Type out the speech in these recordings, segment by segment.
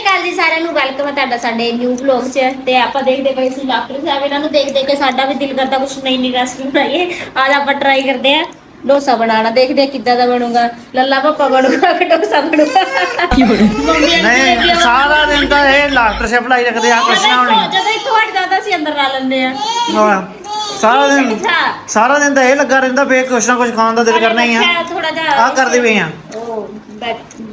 ਸ਼੍ਰੀ ਅਕਾਲ ਜੀ ਸਾਰਿਆਂ ਨੂੰ। ਵੈਲਕਮ ਹੈ ਤੁਹਾਡਾ ਸਾਡੇ ਨਿਊ ਵਲੌਗ 'ਚ। ਤੇ ਆਪਾਂ ਦੇਖਦੇ ਪਏ ਸੀ ਡਾਕਟਰ ਸਾਹਿਬ ਇਹਨਾਂ ਨੂੰ। ਦੇਖ ਦੇਖ ਕੇ ਸਾਡਾ ਵੀ ਦਿਲ ਕਰਦਾ ਕੁਝ ਨਈ ਨਈ ਰੈਸਪੀ ਬਣਾਈਏ। ਅੱਜ ਆਪਾਂ ਟਰਾਈ ਕਰਦੇ ਆ ਡੋਸਾ ਬਣਾਉਣਾ। ਦੇਖਦੇ ਆ ਕਿੱਦਾਂ ਦਾ ਬਣੂਗਾ। ਲੱਲਾ ਪਾਪਾ ਬਣੂਗਾ ਕਿ ਡੋਸਾ ਬਣੂਗਾ। ਮੰਮੀ ਅੱਜ ਨਹੀਂ ਸਾਰਾ ਦਿਨ ਤਾਂ ਇਹ ਲਾਸਟਰ ਸ਼ਿਪ ਲਾਈ ਰੱਖਦੇ ਆ ਕੁਛ ਨਾ ਹੋਣੀ। ਜਦੋਂ ਇੱਥੋਂ ਹਟ ਜਾਂਦਾ ਸੀ ਅੰਦਰ ਲਾ ਲੈਂਦੇ ਆ ਹਾਂ, ਸਾਰਾ ਦਿਨ ਅੱਛਾ ਸਾਰਾ ਦਿਨ ਤਾਂ ਇਹ ਲੱਗਾ ਰਹਿੰਦਾ ਫੇਰ ਕੁਛ ਨਾ ਕੁਛ ਖਾਣ ਦਾ ਦਿਲ ਕਰਨਾ ਹੀ ਆ। ਥੋੜਾ ਜਿਹਾ ਆ ਕਰਦੇ ਪਏ ਆ। ਉਹ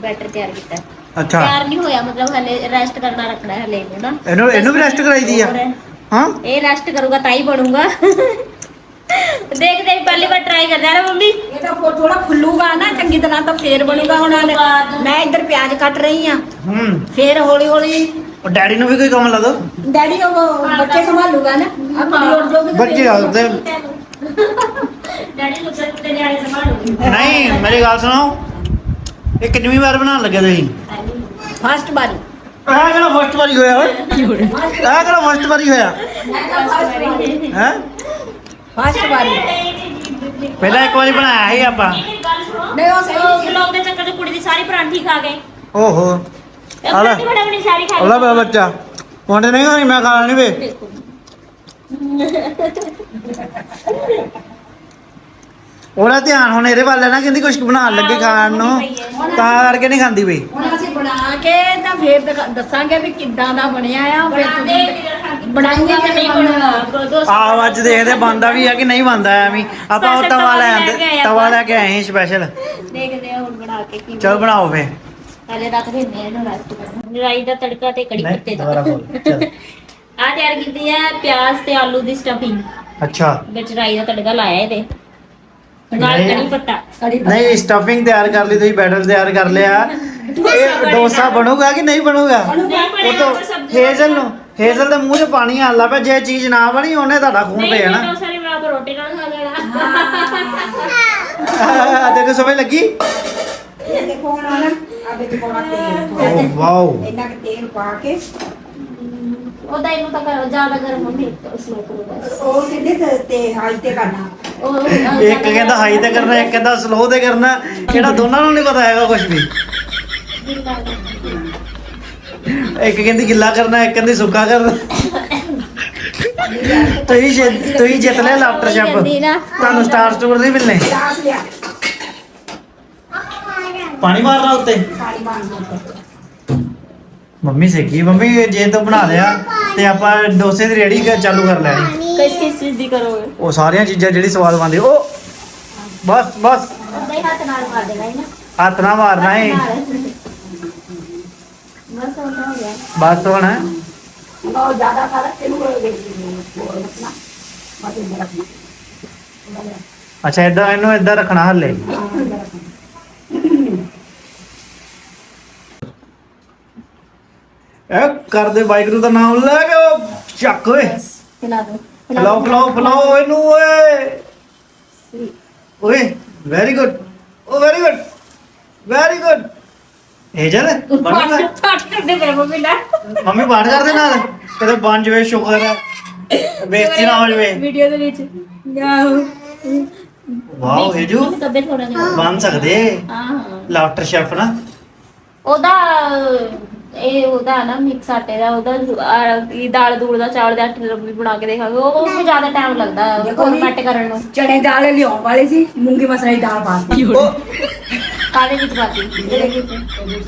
ਬੈਟਰ ਤਿਆਰ ਕੀਤਾ। ਅੱਛਾ। ਤਿਆਰ ਨਹੀਂ ਹੋਇਆ ਮਤਲਬ ਹਲੇ ਰੈਸਟ ਕਰਨਾ ਰੱਖਣਾ ਹੈ ਹਲੇ ਇਹਨੂੰ ਨਾ। ਇਹਨੂੰ ਇਹਨੂੰ ਵੀ ਰੈਸਟ ਕਰਾਈ ਦੀ ਆ। ਹਾਂ। ਇਹ ਰੈਸਟ ਕਰੂਗਾ ਤਾਂ ਹੀ ਬਣੂਗਾ। ਦੇਖਦੇ ਹਾਂ ਪਹਿਲੀ ਵਾਰ ਟਰਾਈ ਕਰਦੇ ਆ ਨਾ ਮੰਮੀ। ਇਹ ਤਾਂ ਥੋੜਾ ਫੁੱਲੂਗਾ ਨਾ ਚੰਗੀ ਤਰ੍ਹਾਂ ਤਾਂ ਫੇਰ ਬਣੂਗਾ ਹੁਣ ਮੈਂ ਇੱਧਰ ਪਿਆਜ਼ ਕੱਟ ਰਹੀ ਆ ਹੂੰ। ਫੇਰ ਹੌਲੀ ਹੌਲੀ ਉਹ ਡੈਡੀ ਨੂੰ ਵੀ ਕੋਈ ਕੰਮ ਲਾ ਦੋ। ਡੈਡੀ ਉਹ ਬੱਚੇ ਸੰਭਾਲੂਗਾ ਨਾ। ਆ ਕੁੜੀ ਉੱਠ ਜਾਊਗੀ ਬੱਚੇ ਹੱਸਦੇ ਡੈਡੀ ਨੂੰ ਤੇ ਨਿਆਣੇ ਸੰਭਾਲੂਗੇ। ਨਹੀਂ ਮੇਰੀ ਗੱਲ ਸੁਣੋ। ਇਹ ਕਿੰਨੀ ਵਾਰ ਬਣਾਉਣ ਲੱਗੇ ਤੁਸੀਂ? ਫਸਟ ਵਾਰੀ ਆਹ ਕਿਹੜਾ ਫਸਟ ਵਾਰੀ ਹੋਇਆ ਓਏ? ਆਹ ਕਿਹੜਾ ਫਸਟ ਵਾਰੀ ਹੋਇਆ ਹੈ? ਫਸਟ ਵਾਰੀ ਪਹਿਲਾਂ ਇੱਕ ਵਾਰੀ ਬਣਾਇਆ ਸੀ ਆਪਾਂ। ਨਹੀਂ ਉਹ ਸਹੀ ਵਲੌਗ ਦੇ ਚੱਕਰ 'ਚ ਕੁੜੀ ਦੀ ਸਾਰੀ ਪਰਾਂਠੀ ਖਾ ਗਏ ਓਹੋ। ਇਹ ਆ ਲੈ। ਪਰਾਂਠੀ ਬੜਾ ਬਣੀ ਸਾਰੀ ਖਾ ਬੱਚਾ। ਉਹਨੇ ਨਹੀਂ ਖਾਣੀ ਮੈਂ ਖਾਣਾ ਨਹੀਂ ਵੇ। ਉਹਦਾ ਧਿਆਨ ਹੁਣ ਇਹਦੇ ਵੱਲ ਹੈ ਨਾ ਕਹਿੰਦੀ ਕੁਝ ਬਣਾਉਣ ਲੱਗੇ ਖਾਣ ਨੂੰ। ਤਾਂ ਕਰਕੇ ਨਹੀਂ ਖਾਂਦੀ ਬਈ ਹੁਣ ਅਸੀਂ ਬਣਾ ਕੇ ਤਾਂ ਫੇਰ ਦਿਖਾ- ਦੱਸਾਂਗੇ ਵੀ ਕਿੱਦਾਂ ਦਾ ਬਣਿਆ ਆ। ਫਿਰ ਤੁਸੀਂ ਬਣਾਈਏ ਕਿ ਨਹੀਂ ਬਣੂਗਾ ਦੋਸਤ ਆਹ ਅੱਜ ਦੇਖਦੇ ਬੰਦਾ ਵੀ ਆ ਕਿ ਨਹੀਂ ਬੰਦਾ ਐਵੇਂ ਆਪਾਂ ਉਹ ਤਵਾ ਲੈ ਆਂਦੇ ਤਵਾ। ਲੈ ਕੇ ਆਏ ਸਪੈਸ਼ਲ। ਦੇਖਦੇ ਆ ਹੁਣ ਬਣਾ ਕੇ ਕੀ ਚਲ ਬਣਾਓ ਫੇ ਹਲੇ ਰੱਖ ਦਿੰਦੇ ਆ ਇਹਨੂੰ ਰੈਸਟ ਕਰਨ ਰਾਈ ਦਾ ਤੜਕਾ ਤੇ ਕੜੀ ਪੱਤੇ ਦਾ। ਦੁਬਾਰਾ ਬੋਲ, ਚੱਲ। ਆ ਤਿਆਰ ਕੀਤੀ ਹੈ ਪਿਆਜ਼ ਤੇ ਆਲੂ ਦੀ ਸਟਫਿੰਗ ਅੱਛਾ। ਵਿੱਚ ਰਾਈ ਦਾ ਤੜਕਾ ਲਾਇਆ ਇਹਦੇ। ਨਾਲ ਨਹੀਂ। ਕੜੀ ਪੱਤਾ। ਕੜੀ ਨਹੀਂ ਸਟਫਿੰਗ ਤਿਆਰ ਕਰ ਲਈ ਤੁਸੀਂ ਬੈਟਰ ਤਿਆਰ ਕਰ ਲਿਆ। ਇਹ ਡੋਸਾ ਬਣੂਗਾ ਕਿ ਨਹੀਂ ਬਣੂਗਾ? ਨਹੀਂ ਉਹ ਤਾਂ ਹੇਜ਼ਲ ਨੂੰ ਹੇਜ਼ਲ ਦੇ ਮੂੰਹ 'ਚ ਪਾਣੀ ਆਣ ਲੱਗ ਪਿਆ ਜੇ ਚੀਜ਼ ਨਾ ਬਣੀ ਉਹਨੇ ਤੁਹਾਡਾ ਖੂਨ ਨਹੀਂ ਪੈ ਜਾਣਾ ਨਹੀਂ ਸਾਰੀ ਮੈਂ ਆਪ ਰੋਟੀ ਨਾਲ ਖਾ ਲੈਣਾ। ਆਹ, ਤੈਨੂੰ ਸਮਝ ਲੱਗੀ? ਇਹ ਦੇਖੋ ਹੁਣ ਨਾ ਆ ਵਿੱਚ ਪਾਉਣਾ ਤੇਲ। ਓ ਵਾਓ। ਇੰਨਾ ਕੁ ਤੇਲ ਪਾ ਕੇ ਉਹਦਾ ਇਹਨੂੰ ਤਾਂ ਕਰ ਜ਼ਿਆਦਾ ਗਰਮ ਹੁੰਦੀ ਸਲੋ ਕਰੋ ਬਸ ਉਹ ਸਿੱਧੇ ਤੇ- ਤੇ ਹਾਈ ਤੇ ਕਰਨਾ। ਉਹ ਇੱਕ ਕਹਿੰਦਾ ਹਾਈ ਤੇ ਕਰਨਾ ਇੱਕ ਕਹਿੰਦਾ ਸਲੋ ਤੇ ਕਰਨਾ। ਕਿਹੜਾ ਦੋਨਾਂ ਨੂੰ ਨਹੀਂ ਪਤਾ ਹੈਗਾ ਕੁਝ ਵੀ। ਇੱਕ ਕਹਿੰਦੀ ਗਿੱਲਾ ਕਰਨਾ ਇੱਕ ਕਹਿੰਦੀ ਸੁੱਕਾ ਕਰਨਾ। ਤੁਸੀਂ ਜਿੱਤ- ਤੁਸੀਂ ਜਿੱਤ ਲਿਆ ਲਾਫਟਰ ਨਾ। ਤੁਹਾਨੂੰ ਸਟਾਰ ਸਟੋਰ ਨਹੀਂ ਮਿਲਨੇ ਗਲਾਸ ਲਿਆ। ਪਾਣੀ ਮਾਰਨਾ ਉੱਤੇ। ਪਾਣੀ ਮਾਰ ਦੋ ਮੰਮੀ ਸੇਕੀ। ਮੰਮੀ ਜੇ ਤੂੰ ਬਣਾ ਲਿਆ ਤੇ ਆਪਾਂ ਡੋਸੇ ਦੀ ਰੇੜੀ ਚਾਲੂ ਕਰ ਲੈਣੀ। ਕਿਸ ਕਿਸ ਚੀਜ਼ ਦੀ ਕਰੋਗੇ? ਉਹ ਸਾਰੀਆਂ ਚੀਜ਼ਾਂ ਜਿਹੜੀ ਸਵਾਦ ਬਣਦੀ। ਉਹ ਬਸ ਬਸ। ਉਹਦਾ ਹੀ ਹੱਥ ਨਾਲ ਮਾਰ ਦੇਣਾ ਹੈ ਨਾ। ਹੱਥ ਨਾ ਮਾਰਨਾ ਏ। ਬਸ ਉਹ ਹੋ ਗਿਆ। ਬਸ ਹੁਣ। ਉਹ ਜ਼ਿਆਦਾ ਕਰ ਇਹਨੂੰ ਉਹ ਦੇ ਹੋਰ ਰੱਖਣਾ। ਬਾਕੀ ਅੰਦਰ ਰੱਖਣਾ। ਅੱਛਾ ਇਦਾਂ ਇਹਨੂੰ ਇਦਾਂ ਰੱਖਣਾ ਹੱਲੇ ਹਾਂ, ਅੰਦਰ ਰੱਖਣਾ ਇਹ ਕਰਦੇ ਵਾਹਿਗੁਰੂ ਦਾ ਨਾਮ ਲੈ ਕੇ ਉਹ ਚੱਕ ਓਏ। ਖਿਲਾ ਦੋ ਫਲਾਓ ਫਲਾਓ ਫਲਾਓ ਇਹਨੂੰ ਓਏ। ਓਏ ਵੈਰੀ ਗੁੱਡ ਓ ਵੈਰੀ ਗੁੱਡ ਵੈਰੀ ਗੁੱਡ ਇਹ ਜਲ ਪਾਠ ਕਰਦੇ ਮੰਮੀ ਨਾ ਮੰਮੀ ਬਾਹਰ ਕਰਦੇ ਨਾਲ। ਕਦੇ ਬਣ ਜਵੇ ਸ਼ੁਕਰ ਹੈ ਬੇਇੱਜ਼ਤੀ ਨਾ ਹੋ ਜਵੇ। ਵੀਡੀਓ ਦੇ ਵਿੱਚ। ਯਾਹੂ ਵਾਓ ਥੋੜਾ ਜਿਹਾ। ਬਣ ਸਕਦੇ। ਹਾਂ ਹਾਂ। ਲਾਫਟਰ ਸ਼ੈਫ ਨਾ। ਉਹਦਾ ਇਹ ਉਹਦਾ ਨਾ ਮਿਕਸ ਆਟੇ ਦਾ ਉਹਦਾ ਇਹ ਦਾਲ ਦੂਲ ਦਾ ਚਾਵਲ ਦਾ ਆਟੇ ਦਾ ਵੀ ਬਣਾ ਕੇ ਦੇਖਾਂਗੇ। ਉਹ ਉਹ ਜ਼ਿਆਦਾ ਟਾਈਮ ਲੱਗਦਾ ਦੇਖੋ ਜੀ। ਕਰਨ ਨੂੰ। ਚਣੇ ਦਾਲ ਲਿਆਉਣ ਵਾਲੇ ਸੀ ਮੂੰਗੀ ਮਸਰਾ ਦੀ ਦਾਲ ਪਾ ਦਿੱਤੀ। ਉਹ ਕਾਦੇ ਵਿੱਚ ਬਾਕੀ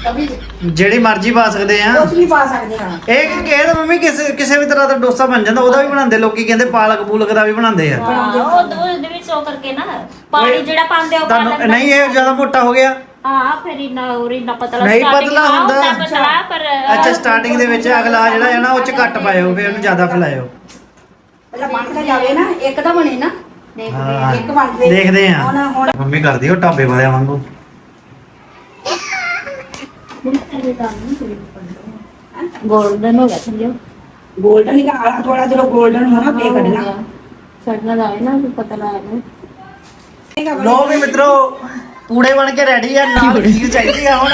ਤਵੀ ਜਿਹੜੀ ਮਰਜ਼ੀ ਪਾ ਸਕਦੇ ਆ। ਕੁਝ ਵੀ ਪਾ ਸਕਦੇ ਹਾਂ। ਇਹ ਕਿ ਇਹ ਤਾਂ ਮੰਮੀ ਕਿਸੇ ਕਿਸੇ ਵੀ ਤਰ੍ਹਾਂ ਦਾ ਡੋਸਾ ਬਣ ਜਾਂਦਾ ਉਹਦਾ ਵੀ ਬਣਾਉਂਦੇ ਲੋਕੀ ਕਹਿੰਦੇ ਪਾਲਕ ਪੂਲਕ ਦਾ ਵੀ ਬਣਾਉਂਦੇ ਆ। ਹਾਂ, ਉਹ ਉਹ ਇਹਦੇ ਵਿੱਚ ਉਹ ਕਰਕੇ ਨਾ ਪਾਣੀ ਜਿਹੜਾ ਪਾਉਂਦੇ ਆ ਉਹ ਤੁਹਾਨੂੰ ਪਾਲਕ ਦਾ ਨਹੀਂ ਇਹ ਜ਼ਿਆਦਾ ਮੋਟਾ ਹੋ ਗਿਆ। ਹਾਂ ਫਿਰ ਇੰਨਾ ਹੋਰ ਇੰਨਾ ਪਤਲਾ ਨਹੀਂ starting ਪਤਲਾ ਹਾਂ, ਹੁੰਦਾ। ਪਤਲਾ ਪਰ ਅੱਛਾ ਸਟਾਰਟਿੰਗ ਦੇ ਵਿੱਚ ਅਗਲਾ ਜਿਹੜਾ ਹੈ ਨਾ ਉਹ ਚ ਘੱਟ ਪਾਇਓ ਫਿਰ ਉਹਨੂੰ ਜ਼ਿਆਦਾ ਫੈਲਾਇਓ। ਪਹਿਲਾਂ ਬਣ ਤਾਂ ਜਾਵੇ ਨਾ ਇੱਕ ਤਾਂ ਬਣੇ ਨਾ। ਦੇਖਦੇ ਹਾਂ। ਇੱਕ ਬਣ ਦੇਖਦੇ ਆ ਹੁਣ ਹੁਣ। ਮੰਮੀ ਕਰਦੀ ਉਹ ਢਾਬੇ ਵਾਲਿਆਂ ਵਾਂਗੂ। ਗੋਲਡਨ ਹੋ ਗਿਆ ਥੱਲੇ 골ਡਨ ਹੀ ਆਲਾ ਥੋੜਾ ਜਦੋਂ 골ਡਨ ਹੋਣਾ ਫੇਰ ਕੱਢਣਾ। ਛੱਡਣਾ ਜਾਵੇ ਨਾ ਫਿਰ ਪਤਾ ਲੱਗਦਾ ਲੋ ਵੀ ਮਿੱਤਰੋ ਪੂੜੇ ਬਣ ਕੇ ਰੈਡੀ ਆ ਨਾਲ ਖੀਰ ਚਾਹੀਦੀ ਆ ਹੁਣ।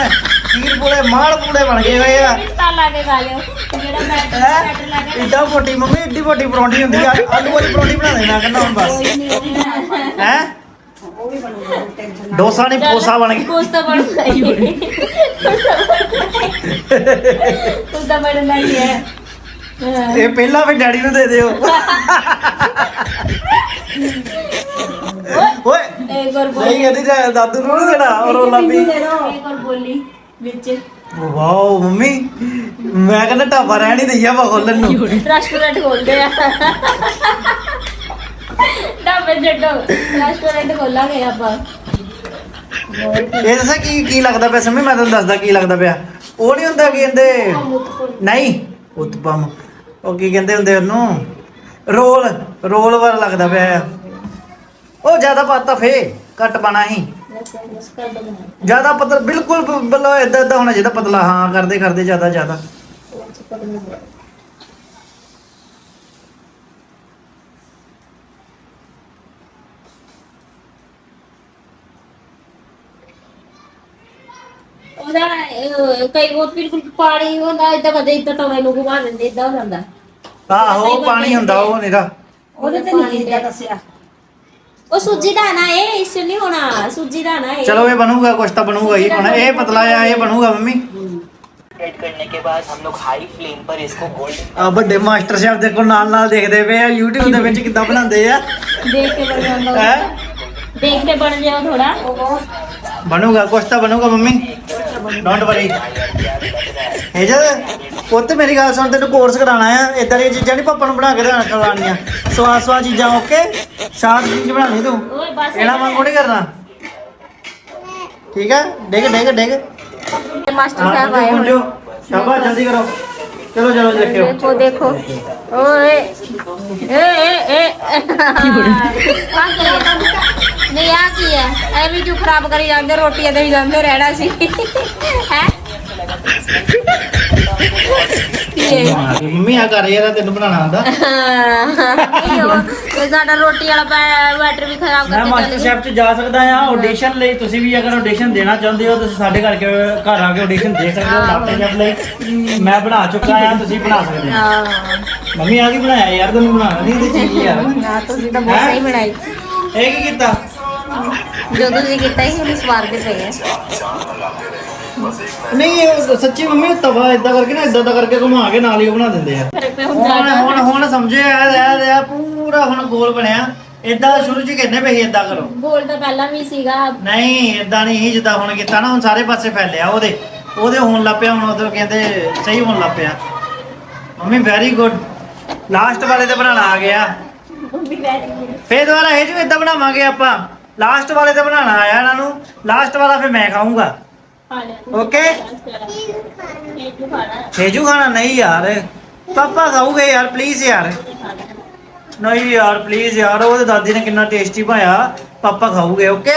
ਖੀਰ ਪੂੜੇ ਮਾਲ ਪੂੜੇ ਬਣ ਗਏ ਹੋਏ ਆ। ਤਾਂ ਲਾ ਕੇ ਖਾ ਲਿਓ। ਤੇ ਜਿਹੜਾ ਬੈਟਰ ਬੈਟਰ ਲਾ ਕੇ ਇੱਡਾ ਮੋਟੀ ਮੰਮੀ ਇੱਡੀ ਮੋਟੀ ਪਰੌਂਠੀ ਹੁੰਦੀ ਆ। ਆਲੂ ਵਾਲੀ ਪਰੌਂਠੀ ਬਣਾ ਦੇਣਾ ਕਹਿੰਦਾ ਹੁਣ ਬਸ। ਹੈ? ਉਹ ਵੀ ਬਣੂਗਾ ਟੈਨਸ਼ਨ ਨਾ ਡੋਸਾ ਨਹੀਂ ਪੋਸਾ ਬਣ ਗਿਆ। ਕੁਛ ਤਾਂ ਬਣਨਾ ਹੀ ਹੈ ਹਾਂ। ਇਹ ਪਹਿਲਾਂ ਵੀ ਡੈਡੀ ਨੂੰ ਦੇ ਦਿਓ। ਓਏ ਇੱਕ ਹੋਰ ਬੋਲੀ। ਨਹੀਂ ਇਹਦੀ ਤਾਂ ਦਾਦੂ ਨੂੰ ਨਹੀਂ ਦੇਣਾ ਔਰ ਉਹ ਲੱਭੀ ਇੱਕ ਹੋਰ ਬੋਲੀ ਵਿੱਚ? ਵਾਓ ਮੰਮੀ ਮੈਂ ਕਹਿੰਦਾ ਢਾਬਾ ਰਹਿਣ ਹੀ ਦਈਆ ਵਾ ਖੋਲਣ ਨੂੰ। ਰੈਸਟੋਰੈਂਟ ਖੋਲਦੇ ਆ। ਢਾਬੇ ਛੱਡੋ ਰੈਸਟੋਰੈਂਟ ਖੋਲਾਂਗੇ ਆਪਾਂ। ਹੋਰ ਕੀ ਇਹ ਦੱਸਾਂ ਕੀ ਕੀ ਲੱਗਦਾ ਪਿਆ ਸਮਝ ਮੈਂ ਤੁਹਾਨੂੰ ਦੱਸਦਾ ਕੀ ਲੱਗਦਾ ਪਿਆ। ਉਹ ਨਹੀਂ ਹੁੰਦਾ ਕੀ ਕਹਿੰਦੇ ਨਹੀਂ ਉਤਪਮ। ਉਹ ਕੀ ਕਹਿੰਦੇ ਹੁੰਦੇ ਉਹਨੂੰ? ਰੋਲ ਰੋਲ ਵਾਲਾ ਲੱਗਦਾ ਪਿਆ ਆ। ਉਹ ਜ਼ਿਆਦਾ ਪਾਤਾ ਫੇ ਘੱਟ ਪਾਣਾ ਹੀ ਜ਼ਿਆਦਾ ਪਤਲਾ ਬਿਲਕੁਲ ਬਲੋ ਇਦਾਂ ਇਦਾਂ ਹੋਣਾ ਚਾਹੀਦਾ ਪਤਲਾ ਹਾਂ ਕਰਦੇ ਕਰਦੇ ਜ਼ਿਆਦਾ ਜ਼ਿਆਦਾ। ਉਹਦਾ ਅਹ, ਕਈ ਬਹੁਤ ਬਿਲਕੁਲ ਪਾਣੀ ਹੁੰਦਾ ਇਦਾਂ ਕਦੇ ਇਦਾਂ ਤਵੇ ਨੂੰ ਘੁਮਾ ਦਿੰਦੇ ਇਦਾਂ ਹੋ ਜਾਂਦਾ। ਆਹੋ ਉਹ ਪਾਣੀ ਹੁੰਦਾ ਉਹ ਨੀਰਾ ਉਹਦੇ ਤੇ ਨਹੀਂ ਦੱਸਿਆ। ਉਹ ਸੂਜੀ ਦਾ ਨਾ ਇਹ ਇਸ 'ਚ ਨਹੀਂ ਹੋਣਾ ਸੂਜੀ ਦਾ ਨਾ ਇਹ ਚਲੋ ਇਹ ਬਣੂਗਾ ਕੁਛ ਤਾਂ ਬਣੂਗਾ ਹੀ ਹੁਣ ਇਹ ਪਤਲਾ ਆ ਇਹ ਬਣੂਗਾ ਮੰਮੀ ऐड करने के बाद हम लोग हाई फ्लेम पर इसको गोल्डन ਆ ਵੱਡੇ ਮਾਸਟਰ ਸ਼ੈਫ ਦੇ ਕੋਲ ਨਾਲ ਨਾਲ ਦੇਖਦੇ ਪਏ ਆ YouTube ਦੇ ਵਿੱਚ ਕਿੱਦਾਂ ਬਣਾਉਂਦੇ ਆ ਦੇਖ ਕੇ ਬਣ ਜਾਂਦਾ ਹੈ ਦੇਖ ਕੇ ਬਣ ਜਾਓ ਥੋੜਾ ਬਣੂਗਾ ਕੁਛ ਤਾਂ ਬਣੂਗਾ ਮੰਮੀ ਡੋਂਟ ਵਰੀ ਇਹ ਜਦ ਪੁੱਤ ਮੇਰੀ ਗੱਲ ਸੁਣ ਤੈਨੂੰ ਕੋਰਸ ਕਰਾਉਣਾ ਆ। ਇਦਾਂ ਦੀਆਂ ਚੀਜ਼ਾਂ ਨਹੀਂ ਪਾਪਾ ਨੂੰ ਬਣਾ ਕੇ ਦੇਣਾ ਖਵਾਉਣੀਆਂ ਸਵਾਦ ਸਵਾਦ ਚੀਜ਼ਾਂ ਓਕੇ ਸ਼ਾਰਟ ਚੀਜ਼ ਬਣਾਉਣੀ ਤੂੰ। ਓਏ ਬਸ ਇਹਨਾਂ ਵਾਂਗੂ ਨਹੀਂ ਕਰਨਾ। ਠੀਕ ਹੈ ਡਿੱਗ ਡਿੱਗ ਡਿੱਗ। ਮਾਸਟਰ ਸਾਹਿਬ ਆਏ ਪੁੰਜੋ ਸ਼ਾਬਾਸ਼ ਜਲਦੀ ਕਰੋ। ਚਲੋ ਚਲੋ ਦੇਖਿਓ ਦੇਖੋ ਦੇਖੋ। ਓਏ। ਏ ਏ ਏ। ਨਹੀਂ ਆ ਕੀ ਹੈ? ਐ ਵੀ ਕਿਉਂ ਖਰਾਬ ਕਰੀ ਜਾਂਦੇ ਰੋਟੀਆਂ ਦੇ ਵੀ ਜਾਂਦੇ ਰਹਿਣਾ ਸੀ। ਹੈ? ਮੰਮੀ ਆ ਕਰ ਯਾਰ ਤੈਨੂੰ ਬਣਾਉਣਾ ਆਉਂਦਾ ਇਹ ਸਾਡਾ ਰੋਟੀ ਵਾਲਾ ਬੈਟਰ ਵੀ ਖਰਾਬ ਮੈਂ ਕਰਕੇ ਮਾਸਟਰ ਚੱਲ ਸ਼ੈਫ ਚ ਜਾ ਸਕਦਾ ਆ ਆਡੀਸ਼ਨ ਲਈ। ਤੁਸੀਂ ਵੀ ਅਗਰ ਆਡੀਸ਼ਨ ਦੇਣਾ ਚਾਹੁੰਦੇ ਹੋ ਤੁਸੀਂ ਸਾਡੇ ਘਰ ਕੇ ਘਰ ਆ ਕੇ ਆਡੀਸ਼ਨ ਦੇ ਸਕਦੇ ਹੋ ਮਾਸਟਰ ਸ਼ੈਫ ਲਈ। ਮੈਂ ਬਣਾ ਚੁੱਕਾ ਆ ਤੁਸੀਂ ਬਣਾ ਸਕਦੇ ਹੋ। ਹਾਂ। ਮੰਮੀ ਆ ਕੀ ਬਣਾਇਆ ਯਾਰ ਤੈਨੂੰ ਬਣਾਉਣਾ ਨਹੀਂ ਇਹਦੀ ਚੀਜ਼ ਯਾਰ ਨਾ ਤੁਸੀਂ ਤਾਂ ਬਹੁਤ ਸਹੀ ਬਣਾਈ। ਇਹ ਕੀ ਕੀਤਾ? ਜੋ ਤੁਸੀਂ ਕੀਤਾ ਹੀ ਉਹਨੂੰ ਸਵਾਰਦੇ ਪਏ ਆ। ਨਹੀਂ ਇਹ ਸੱਚੀ ਮੰਮੀ ਉਹ ਤਵਾ ਇਦਾਂ ਕਰਕੇ ਨਾ ਇਦਾਂ ਦਾ ਕਰਕੇ ਘੁਮਾ ਕੇ ਨਾਲ ਹੀ ਉਹ ਬਣਾ ਦਿੰਦੇ ਆ। ਫਿਰ ਮੈਂ ਹੁਣ ਹੁਣ ਹੁਣ ਹੁਣ ਸਮਝੇ ਆ ਆ ਆ ਪੂਰਾ ਹੁਣ ਗੋਲ ਬਣਿਆ। ਇਦਾਂ ਸ਼ੁਰੂ ਚ ਕਹਿੰਦੇ ਪਏ ਇਦਾਂ ਕਰੋ। ਗੋਲ ਤਾਂ ਪਹਿਲਾਂ ਵੀ ਸੀਗਾ। ਨਹੀਂ ਇਦਾਂ ਨਹੀਂ ਜਿੱਦਾਂ ਹੁਣ ਕੀਤਾ ਨਾ ਹੁਣ ਸਾਰੇ ਪਾਸੇ ਫੈਲਿਆ ਉਹਦੇ। ਉਹਦੇ ਹੋਣ ਲੱਗ ਪਿਆ ਹੁਣ ਉਧਰ ਕਹਿੰਦੇ ਸਹੀ ਹੋਣ ਲੱਗ ਪਿਆ। ਮੰਮੀ ਵੈਰੀ ਗੁੱਡ ਲਾਸਟ ਵਾਲੇ ਤੇ ਬਣਾਉਣਾ ਆ ਗਿਆ। ਮੰਮੀ ਵੈਰੀ ਗੁੱਡ ਫੇਰ ਦੁਬਾਰਾ ਇਹ ਜੋ ਇਦਾਂ ਬਣਾਵਾਂਗੇ ਆਪਾਂ। ਲਾਸਟ ਵਾਲੇ ਤੇ ਬਣਾਉਣਾ ਆਇਆ ਇਹਨਾਂ ਨੂੰ। ਲਾਸਟ ਵਾਲਾ ਫੇਰ ਮੈਂ ਖਾਊਂਗਾ। ਓਕੇ ਛੇਜੂ ਖਾਣਾ ਨਹੀਂ ਯਾਰ। ਪਾਪਾ ਖਾਊਗੇ ਯਾਰ ਪਲੀਜ਼ ਯਾਰ। ਨਹੀਂ ਯਾਰ ਪਲੀਜ਼ ਯਾਰ ਉਹਦੇ ਦਾਦੀ ਨੇ ਕਿੰਨਾ ਟੇਸਟੀ ਪਾਇਆ ਪਾਪਾ ਖਾਊਗੇ ਓਕੇ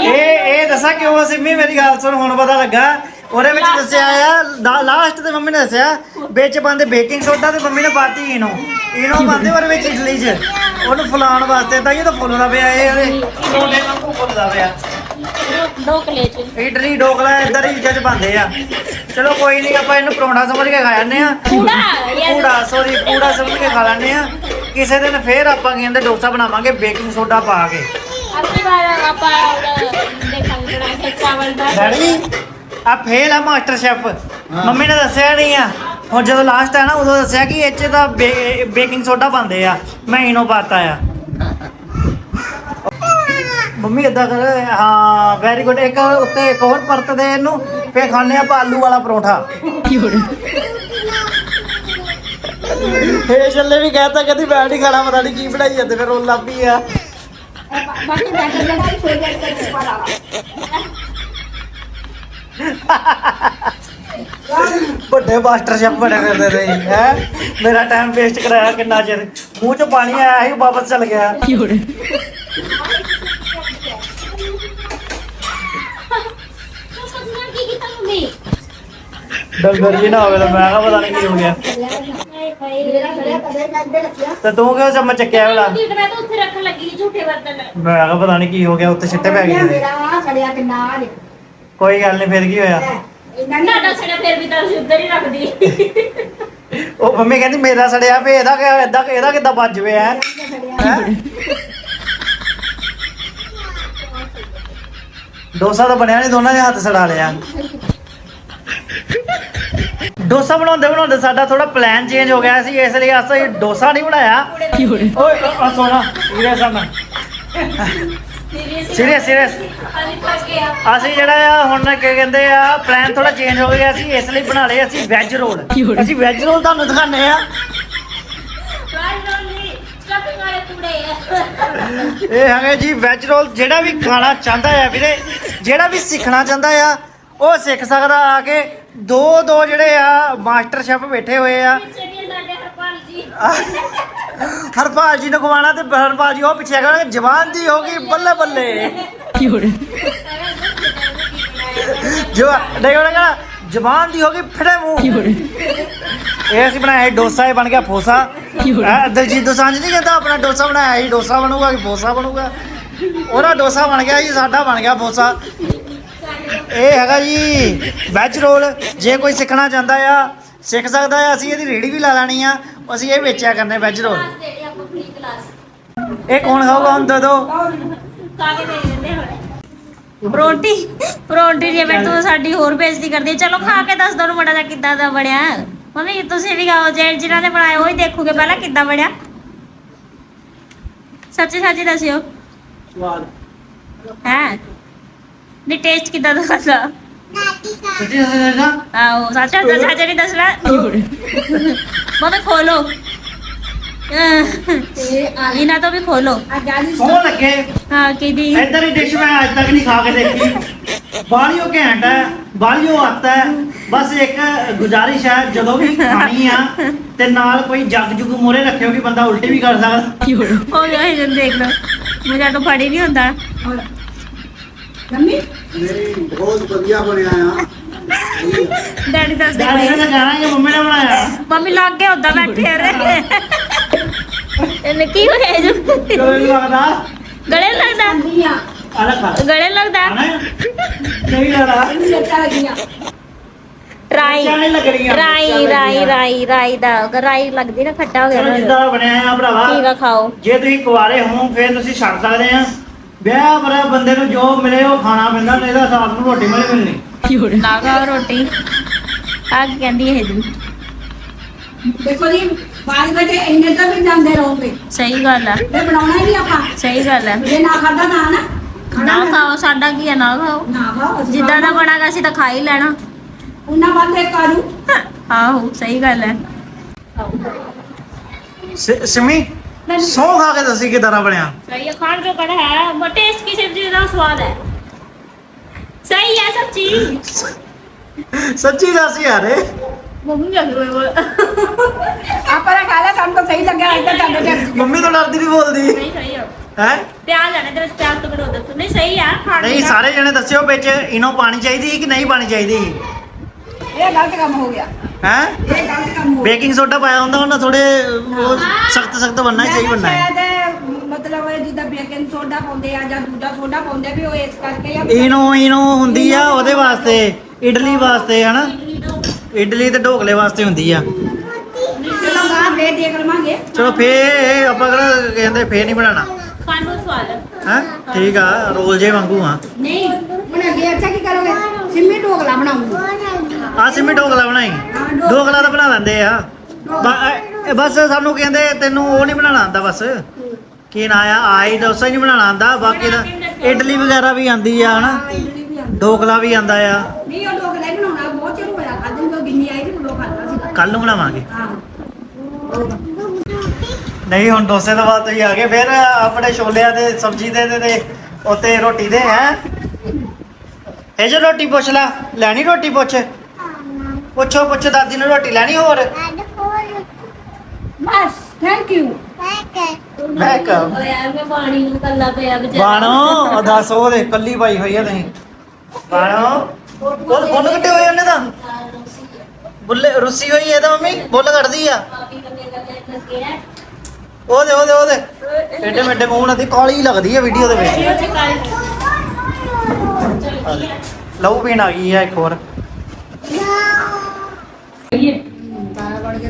ਇਹ ਇਹ ਦੱਸਾਂ ਕਿਉਂ ਸਿੰਮੀ? ਮੇਰੀ ਗੱਲ ਸੁਣ ਹੁਣ ਪਤਾ ਲੱਗਾ। ਉਹਦੇ ਵਿੱਚ ਦੱਸਿਆ ਆ ਲਾਸਟ ਤੇ ਮੰਮੀ ਨੇ ਦੱਸਿਆ ਵਿੱਚ ਪਾਉਂਦੇ ਬੇਕਿੰਗ ਸੋਡਾ ਤੇ ਮੰਮੀ ਨੇ ਪਾਤੀ ਇਨੋ ਇਨੋ ਪਾਉਂਦੇ ਉਹਦੇ ਵਿੱਚ ਇਡਲੀ 'ਚ। ਉਹਨੂੰ ਫੁਲਾਉਣ ਵਾਸਤੇ ਤਾਂ ਇਹ ਤਾਂ ਫੁੱਲਦਾ ਪਿਆ ਇਹ ਉਹਦੇ। ਸੋਡੇ ਵਾਂਗੂ ਫੁੱਲਦਾ ਪਿਆ ਇਡਲੀ ਢੋਕਲਾ ਇਧਰ ਹੀ ਜੱਜ ਬੰਦੇ ਆ। ਚਲੋ ਕੋਈ ਨਹੀਂ ਆਪਾਂ ਇਹਨੂੰ ਪਰੌਂਠਾ ਸਮਝ ਕੇ ਖਾ ਜਾਂਦੇ ਆ। ਕੂੜਾ ਕੂੜਾ ਸੌਰੀ ਕੂੜਾ ਸਮਝ ਕੇ ਖਾ ਲੈਂਦੇ ਆ। ਕਿਸੇ ਦਿਨ ਫੇਰ ਆਪਾਂ ਕਹਿੰਦੇ ਡੋਸਾ ਬਣਾਵਾਂਗੇ ਬੇਕਿੰਗ ਸੋਡਾ ਪਾ ਕੇ। ਅਗਲੀ ਵਾਰ ਆਪਾਂ ਦੇਖਾਂਗੇ ਬਣਾ ਕੇ ਚਾਵਲ ਦਾ। ਡੈਡੀ ਆ ਫੇਲ ਆ ਮਾਸਟਰ ਸ਼ੈਫ। ਮੰਮੀ ਨੇ ਦੱਸਿਆ ਨਹੀਂ ਆ। ਹੁਣ ਜਦੋਂ ਲਾਸਟ ਆ ਨਾ ਉਦੋਂ ਦੱਸਿਆ ਕਿ ਇਹ ਚ ਤਾਂ ਬੇਕਿੰਗ ਸੋਡਾ ਪਾਉਂਦੇ ਆ। ਮੈਂ ਇਨੋ ਪਾਤਾ ਆ। ਮੰਮੀ ਏਦਾਂ ਕਰ, ਹਾਂ ਵੈਰੀ ਗੁੱਡ ਇੱਕ ਉੱਤੇ ਇੱਕ ਹੋਰ ਪਰਤ ਦੇ ਇਹਨੂੰ, ਫੇਰ ਖਾਣੇ ਆਪਾਂ ਆਲੂ ਵਾਲਾ ਪਰੌਂਠਾ। ਫੇਰ ਚੱਲੇ ਵੀ ਕਹਤਾ ਕਦੀ ਮੈਂ ਨਹੀਂ ਖਾਣਾ, ਪਤਾ ਨਹੀਂ ਕੀ ਬਣਾਈ ਜਾਂਦੇ, ਫਿਰ ਉਹ ਲੱਭੀ ਆ। ਬਾਕੀ ਬੈਠ ਜਿਹੜਾ ਕੋਈ ਗੱਲ ਕਰ ਪਾਲਾ ਵੱਡੇ ਮਾਸਟਰ ਸ਼ੈਫ ਬਣੇ ਫਿਰਦੇ ਨੇ ਹੈ? ਮੇਰਾ ਟਾਈਮ ਵੇਸਟ ਕਰਾਇਆ ਕਿੰਨਾ ਚਿਰ। ਮੂੰਹ ਚ ਪਾਣੀ ਆਇਆ ਸੀ ਵਾਪਸ ਚਲ ਗਿਆ। ਡੰਗਰ ਜੀ ਨਾ ਹੋਵੇ ਮੈਂ ਕਿਹਾ ਪਤਾ ਨਹੀਂ ਕੀ ਹੋ ਗਿਆ। ਤੇ ਤੂੰ ਕਿਉਂ ਚਮਚ ਚੱਕਿਆ ਵਾਲਾ? ਮੈਂ ਤਾਂ ਉੱਥੇ ਰੱਖਣ ਲੱਗੀ ਝੂਠੇ ਬਰਤਨ ਮੈਂ ਕਿਹਾ ਪਤਾ ਨਹੀਂ ਕੀ ਹੋ ਗਿਆ ਉੱਥੇ ਛਿੱਟੇ ਪੈ ਗਏ ਕੋਈ ਗੱਲ ਨਹੀਂ ਫਿਰ ਕੀ ਹੋਇਆ? ਇਹਨਾਂ ਨੇ ਤੁਹਾਡਾ ਛੜਾ ਵੀ ਤਾਂ ਅਸੀਂ ਹੀ ਰੱਖਦੀ। ਉਹ ਮੰਮੀ ਕਹਿੰਦੀ ਮੇਰਾ ਸੜਿਆ ਵੇ ਇਹਦਾ ਕਿਆ- ਇਹਦਾ ਇਹਦਾ ਕਿੱਦਾਂ ਵੱਜ ਵੇ ਹੈ? ਡੋਸਾ ਤਾਂ ਬਣਿਆ ਨਹੀਂ ਦੋਨਾਂ ਨੇ ਹੱਥ ਸੜਾ ਲਿਆ। ਡੋਸਾ ਬਣਾਉਂਦੇ ਬਣਾਉਂਦੇ ਸਾਡਾ ਥੋੜਾ ਪਲਾਨ ਚੇਂਜ ਹੋ ਗਿਆ ਸੀ, ਇਸ ਲਈ ਅਸੀਂ ਡੋਸਾ ਨਹੀਂ ਬਣਾਇਆ। ਓਏ, ਆ ਸੋਨਾ ਸੀਰੀਅਸ ਆ ਸੀਰੀਅਸ ਸੀਰੀਅਸ ਅਸੀਂ ਜਿਹੜਾ ਆ, ਹੁਣ ਕੀ ਕਹਿੰਦੇ ਆ ਪਲਾਨ ਥੋੜਾ ਚੇਂਜ ਹੋ ਗਿਆ ਸੀ, ਇਸ ਲਈ ਬਣਾ ਲਏ ਅਸੀਂ ਵੈਜ ਰੋਲ ਅਸੀਂ ਵੈਜ ਰੋਲ ਤੁਹਾਨੂੰ ਦਿਖਾਣੇ ਆ। ਆ ਇਹ ਹੈਗੇ ਜੀ ਵੈਜ ਰੋਲ ਜਿਹੜਾ ਵੀ ਖਾਣਾ ਚਾਹੁੰਦਾ ਆ ਵੀਰੇ, ਜਿਹੜਾ ਵੀ ਸਿੱਖਣਾ ਚਾਹੁੰਦਾ ਆ ਉਹ ਸਿੱਖ ਸਕਦਾ ਆ ਕੇ ਦੋ ਦੋ ਜਿਹੜੇ ਆ ਮਾਸਟਰ ਸ਼ੈਫ ਬੈਠੇ ਹੋਏ ਆ। ਹਰਪਾਲ ਜੀ। ਹਰਪਾਲ ਜੀ ਨੂੰ ਖਵਾਣਾ ਤੇ ਹਰਪਾਲ ਜੀ ਉਹ ਪਿੱਛੇ ਕਰਨਗੇ ਜਵਾਨ ਦੀ ਹੋਗੀ ਬੱਲੇ ਬੱਲੇ। ਜਵਾ ਨਹੀਂ ਉਹਨੇ ਕਹਣਾ ਜਵਾਨ ਦੀ ਹੋਗੀ ਫਿੜੇ ਮੂੰਹ। ਇਹ ਅਸੀਂ ਬਣਾਇਆ ਡੋਸਾ ਇਹ ਬਣ ਗਿਆ ਫੋਸਾ। ਦਲਜੀਤ ਦੋਸਾਂਝ ਨਹੀਂ ਕਹਿੰਦਾ ਆਪਣਾ ਡੋਸਾ ਬਣਾਇਆ ਸੀ ਡੋਸਾ ਬਣੂਗਾ ਕਿ ਫੋਸਾ ਬਣੂਗਾ? ਉਹਦਾ ਡੋਸਾ ਬਣ ਗਿਆ ਜੀ ਸਾਡਾ ਬਣ ਗਿਆ ਫੋਸਾ। ਇਹ ਹੈਗਾ ਜੀ ਵੈਜ ਰੋਲ ਜੇ ਕੋਈ ਸਿੱਖਣਾ ਚਾਹੁੰਦਾ ਆ ਸਿੱਖ ਸਕਦਾ ਆ ਅਸੀਂ ਇਹਦੀ ਰੇੜੀ ਵੀ ਲਾ ਲੈਣੀ ਆ। ਅਸੀਂ ਇਹ ਵੇਚਿਆ ਕਰਨੇ ਵੈਜ ਰੋਲ ਦੇ ਦੇ ਇਹ ਕੌਣ ਖਾਊਗਾ? ਹੁਣ ਦੇ ਦੋ। ਖਾ ਕੇ ਦੇ ਦਿੰਦੇ ਹੁਣ ਪਰੋਟੀ ਪਰੋਟੀ ਜਿਵੇਂ ਤੂੰ ਸਾਡੀ ਹੋਰ ਬੇਇੱਜ਼ਤੀ ਕਰਦੀ। ਚਲੋ ਖਾ ਕੇ ਦੱਸ ਦੋ ਨੂੰ ਬੜਾ ਜਿਹਾ ਕਿੱਦਾਂ ਦਾ ਬਣਿਆ। ਮੰਮੀ ਤੁਸੀਂ ਵੀ ਖਾਓ ਜੇ ਜਿਨ੍ਹਾਂ ਨੇ ਬਣਾਇਆ ਉਹ ਹੀ ਦੇਖੋਗੇ ਪਹਿਲਾਂ ਕਿੱਦਾਂ ਬਣਿਆ। ਸੱਚੀ ਸੱਚੀ ਦੱਸਿਓ ਹੈ? ਨਹੀਂ ਟੇਸਟ ਕਿੱਦਾਂ ਦਾ ਲੱਗਾ ਸੱਚੀ ਸੱਚੀ ਨਾ ਆਓ ਸੱਚ ਸੱਚ ਸੱਚ ਨਹੀਂ ਦੱਸਣਾ। ਮੰਮੀ ਖੋਲੋ। ਇਹਨਾਂ ਤੋਂ ਵੀ ਖੋਲੋ। ਸੋਹਣ ਲੱਗੇ। ਹਾਂ ਕਿਦੀ ਇੱਧਰ ਹੀ ਡਿਸ਼ ਮੈਂ ਅੱਜ ਤੱਕ ਨਹੀਂ ਖਾ ਕੇ ਦੇਖੀ। ਬਾਲੀਓ ਘੈਂਟ ਹੈ ਬਾਲੀਓ ਆਤਾ ਹੈ। ਬਸ ਇੱਕ ਗੁਜ਼ਾਰਿਸ਼ ਹੈ ਜਦੋਂ ਵੀ ਖਾਣੀ ਆ ਤੇ ਨਾਲ ਕੋਈ ਜੱਗ ਜੁਗ ਮੋਰੇ ਰੱਖਿਓ ਕਿ ਬੰਦਾ ਉਲਟੀ ਵੀ ਕਰ ਸਕਦਾ। ਹੋ ਗਿਆ ਇਹ ਜਨ ਦੇਖ ਲਓ ਮੁਝੇ ਤਾਂ ਫੜੀ ਨਹੀਂ ਹੁੰਦਾ। ਮੰਮੀ? ਬਹੁਤ ਵਧੀਆ ਬਣਿਆ ਆ। ਡੈਡੀ ਦੱਸਦੇ ਡੈਡੀ ਨੇ ਪਏ ਤਾਂ ਕਹਿਣਾ ਕਿ ਮੰਮੀ ਨੇ ਬਣਾਇਆ। ਮੰਮੀ ਲੱਗ ਕੇ ਹੁੰਦਾ ਬੈਠੇ ਰਹੇ। ਇਹਨੇ ਕੀ ਹੋਇਆ ਜੋ? ਕਿਉਂ ਨਹੀਂ ਲੱਗਦਾ? ਗਲੇ ਲੱਗਦਾ? ਗਲੇ? ਨਹੀਂ ਰਾਈ ਚਾਣੇ ਲੱਗਣੀਆਂ ਰਾਈ ਰਾਈ ਰਾਈ ਰਾਈ ਦਾ। ਅਗਰ ਰਾਈ ਲੱਗਦੀ ਨਾ ਖੱਟਾ ਹੋ ਗਿਆ ਚਲੋ ਨਾ ਜਿੱਦਾਂ ਦਾ ਬਣਿਆ ਆ ਭਰਾਵਾ ਠੀਕ ਆ ਖਾਓ। ਜੇ ਤੁਸੀਂ ਕੁਆਰੇ ਹੋ ਫਿਰ ਤੁਸੀਂ ਛੱਡ ਸਕਦੇ ਆ। ਵਿਆਹ ਬਰੇ ਬੰਦੇ ਨੂੰ ਜੋ ਮਿਲੇ ਉਹ ਖਾਣਾ ਪੈਂਦਾ ਨਹੀਂ ਤਾਂ ਸਾਥ ਨੂੰ ਰੋਟੀ ਮਿਲੇ ਮਿਲਣੀ। ਨਾ ਖਾਓ ਰੋਟੀ। ਆ ਕੀ ਕਹਿੰਦੀ ਇਹ ਜੀ? ਦੇਖੋ ਜੀ ਬਾਅਦ ਵਿੱਚ ਇੰਨੇ ਤਾਂ ਵੀ ਜਾਂਦੇ ਰਹੋਗੇ ਸਹੀ ਗੱਲ ਆ। ਇਹ ਬਣਾਉਣਾ ਹੀ ਨਹੀਂ ਆਪਾਂ। ਸਹੀ ਗੱਲ ਆ। ਜੇ ਨਾ ਖਾਦਾ ਨਾ ਨਾ। ਖਾਣਾ ਨਾ ਖਾਓ ਸਾਡਾ ਕੀ ਆ? ਨਾ ਖਾਓ। ਨਾ ਖਾਓ ਅਸੀਂ ਜਿੱਦਾਂ ਦਾ ਬਣਾਗਾ ਅਸੀਂ ਤਾਂ ਖਾ ਹੀ ਲੈਣਾ। ਉਹਨਾਂ ਵਾਲੇ ਕਾਰੂ ਆਹੋ ਸਹੀ ਗੱਲ ਹੈ ਸ- ਸਿਮੀ? ਸੌ ਖਾ ਕੇ ਦੱਸੀ ਕਿਦਾਂ ਦਾ ਬਣਿਆ? ਸਹੀ ਹੈ ਖਾਣ ਜੋ ਕੜ ਹੈ ਬਟ ਟੇਸਟ ਕੀ ਸਬਜ਼ੀ ਦਾ ਸਵਾਦ ਹੈ। ਸਹੀ ਹੈ ਸਭ ਚੀਜ਼ ਸੱਚੀ ਦੱਸ ਯਾਰ। ਮੰਮੀ ਲੱਗ ਰਹੀ ਆਪਾਂ ਖਾ ਲਿਆ ਸਾਨੂੰ ਤਾਂ ਸਹੀ ਤਾਂ ਸਾਡੇ ਟਾਈਮ ਮੰਮੀ ਤੋਂ ਡਰਦੀ ਨਹੀਂ ਬੋਲਦੀ। ਨਹੀਂ ਸਹੀ ਹੈ ਹੈ? ਪਿਆਜ਼ ਆਣੇ ਤੇ ਪਿਆਜ਼ ਤੋਂ ਕਰੋ ਦੱਸੋ ਨਹੀਂ ਸਹੀ ਆ ਖਾਣ ਨਹੀਂ। ਸਾਰੇ ਜਣੇ ਦੱਸਿਓ ਵਿੱਚ ਇਨੋ ਪਾਣੀ ਚਾਹੀਦੀ ਕਿ ਨਹੀਂ ਪਾਣੀ ਚਾਹੀਦੀ ਇਹ ਗਲਤ ਕੰਮ ਹੋ ਗਿਆ। ਹੈ? ਇਹ ਗਲਤ ਕੰਮ ਹੋ ਗਿਆ। ਬੇਕਿੰਗ ਸੋਡਾ ਪਾਇਆ ਹੁੰਦਾ ਉਹਨਾਂ ਥੋੜੇ ਸਖਤ ਸਖਤ ਬਣਨਾ ਹੀ ਬਣਨਾ ਹੈ। ਸ਼ਾਇਦ ਮਤਲਬ ਇਹ ਜਿੱਦਾਂ ਬੇਕਿੰਗ ਸੋਡਾ ਪਾਉਂਦੇ ਆ ਜਾਂ ਦੂਜਾ ਸੋਡਾ ਪਾਉਂਦੇ ਵੀ ਉਹ ਇਸ ਕਰਕੇ ਆ। ਇਨੋ ਇਨੋ ਹੁੰਦੀ ਆ ਉਹਦੇ ਵਾਸਤੇ ਇਡਲੀ ਵਾਸਤੇ ਹਨਾ? ਇਡਲੀ ਤੇ ਢੋਕਲੇ ਵਾਸਤੇ ਹੁੰਦੀ ਆ। ਚਲੋ ਦੇਖ ਲਵਾਂਗੇ। ਚਲੋ ਫੇਰ ਆਪਾਂ ਕਿਹੜਾ ਕਹਿੰਦੇ ਫੇਰ ਨਹੀਂ ਬਣਾਣਾ ਖਾਣ ਨੂੰ ਸਵਾਦ ਹੈ? ਠੀਕ ਆ ਰੋਲ ਜੇ ਵਾਂਗੂ ਆ। ਨਹੀਂ ਹੁਣ ਅੱਗੇ ਅੱਛਾ ਕੀ ਕਰੋਗੇ? ਸਿੰਮੀ ਢੋਕਲਾ ਬਣਾਉਂਗੀ। ਆ ਸਿਮੀ ਢੋਕਲਾ ਬਣਾਈ। ਢੋਕਲਾ। ਤਾਂ ਬਣਾ ਲੈਂਦੇ ਆ। ਬ- ਇਹ ਬਸ ਸਾਨੂੰ ਕਹਿੰਦੇ ਤੈਨੂੰ ਉਹ ਨਹੀਂ ਬਣਾਉਣਾ ਆਂਦਾ ਬਸ। ਕੀ ਨਾ ਆ? ਆਈ ਡੋਸਾ ਹੀ ਨਹੀਂ ਬਣਾਉਣਾ ਆਂਦਾ ਬਾਕੀ ਦਾ ਇਡਲੀ ਵਗੈਰਾ ਵੀ ਆਂਦੀ ਆ ਹਨਾ? ਇਡਲੀ ਵੀ ਆਉਂਦੀ। ਢੋਕਲਾ ਵੀ ਆਂਦਾ ਆ। ਨਹੀਂ ਉਹ ਢੋਕਲਾ ਹੀ ਬਣਾਉਣਾ। ਬਹੁਤ ਚਿਰ ਹੋਇਆ ਖਾਦਨ ਜੋ ਗਿੰਨੀ ਆਈ ਤੇ ਉਦੋਂ ਖਾਦਾ ਸੀਗਾ ਕੱਲ ਨੂੰ ਬਣਾਵਾਂਗੇ। ਹਾਂ। ਨਹੀਂ ਹੁਣ ਡੋਸੇ ਤੋਂ ਬਾਅਦ ਤੁਸੀਂ ਆ ਗਏ ਫਿਰ ਆਪਣੇ ਛੋਲਿਆਂ ਦੇ ਸਬਜ਼ੀ ਦੇ ਤੇ- ਤੇ ਉੱਤੇ ਰੋਟੀ ਦੇ ਹੈ? ਇਹ ਜੋ ਰੋਟੀ ਪੁੱਛ ਲੈ ਲੈਣੀ ਰੋਟੀ ਪੁੱਛ? ਪੁੱਛੋ ਪੁੱਛੋ ਦਾਦੀ ਨੂੰ ਰੋਟੀ ਲੈਣੀ ਹੋਰ? ਬਸ ਥੈਂਕ ਯੂ ਮੈਂ ਓਏ ਯਾਰ ਮੈਂ ਪਾਣੀ ਨੂੰ ਕੱਲਾ ਪਿਆ ਵਿਚਾਰਾ ਬਾਣੋ ਉਹ ਦੱਸ ਉਹ ਦੇ ਕੱਲੀ ਪਾਈ ਹੋਈ ਆ ਤੁਸੀਂ। ਬਾਣੋ ਉਹ ਬੁੱਲ ਕੱਟੇ ਹੋਏ ਉਹਨੇ ਤਾਂ। ਬੁੱਲੇ ਰੁੱਸੀ ਹੋਈ ਹੈ ਤਾਂ ਮੰਮੀ ਬੁੱਲ ਕੱਢਦੀ ਆ। ਉਹਦੇ ਉਹਦੇ ਉਹਦੇ ਐਡੇ ਵੱਡੇ ਮੂੰਹ ਨਾਲ ਦੀ ਕਾਲੀ ਲੱਗਦੀ ਆ ਵੀਡੀਓ ਦੇ ਵਿੱਚ। ਲਹੂ ਪੀਣ ਆ ਗਈ ਆ ਇੱਕ ਹੋਰ।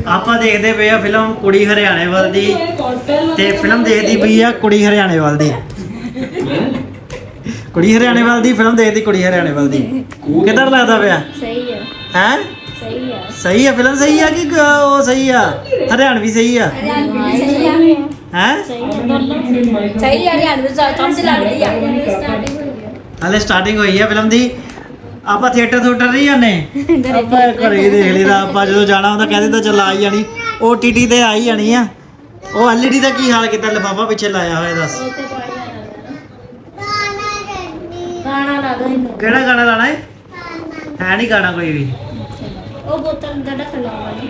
ਆਪਾਂ ਦੇਖਦੇ ਪਏ ਆ ਫਿਲਮ ਕੁੜੀ ਹਰਿਆਣੇ ਵੱਲ ਦੀ ਤੇ ਫਿਲਮ ਦੇਖਦੀ ਪਈ ਆ ਕੁੜੀ ਹਰਿਆਣੇ ਵੱਲ ਦੀ। ਕੁੜੀ ਹਰਿਆਣੇ ਵਾਲ ਦੀ ਫਿਲਮ ਦੇਖਦੀ ਕੁੜੀ ਹਰਿਆਣੇ ਵਾਲ ਦੀ। ਕਿੱਦਾਂ ਲੱਗਦਾ ਪਿਆ? ਸਹੀ ਹੈ ਹੈ? ਸਹੀ ਹੈ ਸਹੀ ਆ ਫਿਲਮ ਸਹੀ ਆ ਕਿ ਉਹ ਸਹੀ ਆ? ਹਰਿਆਣਵੀ ਸਹੀ ਆ? ਸਹੀ ਹੈ ਹੈ? ਸਹੀ ਹੈ ਦੋਨੋਂ ਸਹੀ ਹੈ ਹਰਿਆਣ ਵਿੱਚ ਸਮਝ ਲੱਗਦੀ ਆ। ਹੈ ਹਾਲੇ ਸਟਾਰਟਿੰਗ ਹੋਈ ਆ ਫਿਲਮ ਦੀ। ਆਪਾਂ ਥੀਏਟਰ ਥੂਟਰ ਨਹੀਂ ਜਾਂਦੇ। ਆਪਾਂ ਘਰੇ ਹੀ ਦੇਖ ਲਈਦਾ ਆਪਾਂ ਜਦੋਂ ਜਾਣਾ ਹੁੰਦਾ ਕਹਿੰਦੇ ਤਾਂ ਚੱਲ ਆ ਹੀ ਜਾਣੀ। OTT ਤੇ ਆ ਹੀ ਜਾਣੀ ਆ। ਉਹ ਐਲਈਡੀ ਦਾ ਕੀ ਹਾਲ ਕੀਤਾ ਲਿਫਾਫਾ ਪਿੱਛੇ ਲਾਇਆ ਹੋਇਆ ਦੱਸ। ਉੱਤੇ ਪਾਣੀ ਆ ਗਾਣਾ ਲਾ ਦੋ ਇਹਨੂੰ। ਕਿਹੜਾ ਗਾਣਾ ਲਾਣਾ ਹੈ ਹੈ ਨਹੀਂ ਗਾਣਾ ਕੋਈ ਵੀ। ਉਹ ਬੋਤਲ ਦਾ ਢੱਕਣ ਲਾਉਣਾ ਨਹੀਂ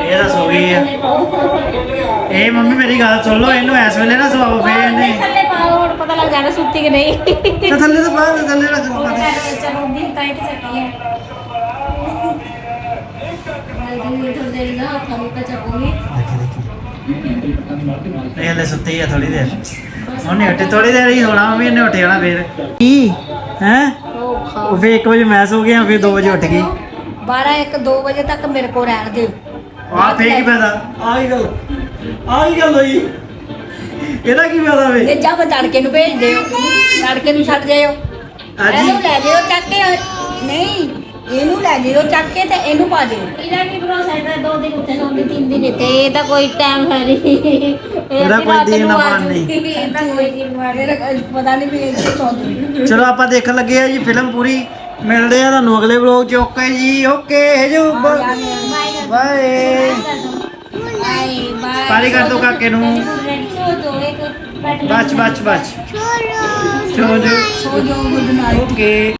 ਇਹ ਤਾਂ ਸੋ ਗਈ ਆ। ਇਹ ਮੰਮੀ ਮੇਰੀ ਗੱਲ ਸੁਣ ਲਓ ਇਹਨੂੰ ਇਸ ਵੇਲੇ ਨਾ ਸਵਾਓ ਫੇ ਇਹਨੇ ਥੱਲੇ ਪਾਓ ਹੁਣ ਪਤਾ ਲੱਗ ਜਾਣਾ ਸੁੱਤੀ ਕਿ ਨਹੀਂ। ਤੇ ਥੱਲੇ ਤਾਂ ਬਾਹਰ ਥੱਲੇ ਰੱਖ ਉਹ ਪਾ ਦੇ। ਪੈਰ ਵਿੱਚ ਰੋਂਦੀ ਤਾਂ ਹੀ ਤੇ ਚੱਕੀ ਹੈ। ਮੈਂ ਥੋੜੀ ਦੇਰ ਨਾ ਅੱਖਾਂ ਨੂੰ ਚੱਕੂਗੀ ਇਹ ਹਲੇ ਸੁੱਤੀ ਆ ਥੋੜੀ ਦੇਰ। ਉਹਨੇ ਉੱਠੇ ਥੋੜੀ ਦੇਰ ਹੀ ਹੋਣਾ ਮੰਮੀ ਇਹਨੇ ਉੱਠ ਜਾਣਾ ਫੇਰ। ਕੀ? ਹੈ? ਉਹ ਖਾ ਉਹ ਫੇਰ 1 ਵਜੇ ਮੈਂ ਸੋ ਗਿਆ ਫੇਰ 2 ਵਜੇ ਉੱਠ ਗਈ। 12 1 2 ਵਜੇ ਤੱਕ ਮੇਰੇ ਕੋਲ ਰਹਿਣ ਦਿਓ। ਆ ਫੇਰ ਕੀ ਫਾਇਦਾ? ਆ ਹੀ ਗੱਲ ਆ ਹੀ ਗੱਲ ਹੋਈ। ਇਹਦਾ ਕੀ ਫਾਇਦਾ ਵੇ? ਤੇ ਜਾ ਮੈਂ ਤੜਕੇ ਨੂੰ ਭੇਜ ਦਿਓ। ਤੜਕੇ ਨੂੰ ਛੱਡ ਜਾਇਓ। ਹਾਂਜੀ। ਇਹਨੂੰ ਲੈ ਜਿਓ ਚੱਕ ਕੇ। ਨਹੀਂ ਇਹਨੂੰ ਲੈ ਜਿਓ ਚੱਕ ਕੇ ਤੇ ਇਹਨੂੰ ਪਾ ਦਿਓ। ਇਹਦਾ ਕੀ ਭਰੋਸਾ ਹੈ ਦੋ ਦਿਨ ਉੱਤੇ ਸੌਂਦੀ ਤਿੰਨ ਦਿਨ ਇੱਥੇ ਇਹ ਤਾਂ ਕੋਈ ਟਾਈਮ ਹੈ ਨਹੀਂ। ਇਹ ਇਹਦਾ ਕੋਈ ਦਿਨ ਨੂੰ ਨਹੀਂ। ਜੂਗੀ, ਇਹ ਤਾਂ ਕੋਈ ਦਿਨ ਮੇਰੇ ਪਤਾ ਨਹੀਂ ਵੀ ਇੱਥੇ ਸੌਂਦੀ ਚਲੋ ਆਪਾਂ ਦੇਖਣ ਲੱਗੇ ਆ ਜੀ ਫਿਲਮ ਪੂਰੀ ਮਿਲਦੇ ਆ ਤੁਹਾਨੂੰ ਅਗਲੇ ਵਲੋਗ ਚ। ਓਕੇ ਜੀ ਓਕੇ ਜੋ ਬਾਏ ਪਾਰੀ ਕਰ ਦਿਓ ਕਾਕੇ ਨੂੰ। ਦੋ ਬਚ ਬਚ। ਬਚ ਚਲੋ। ਜੀ। ਸੋ ਜਾਓ ਗੁੱਡ ਨਾਈਟ ਓਕੇ।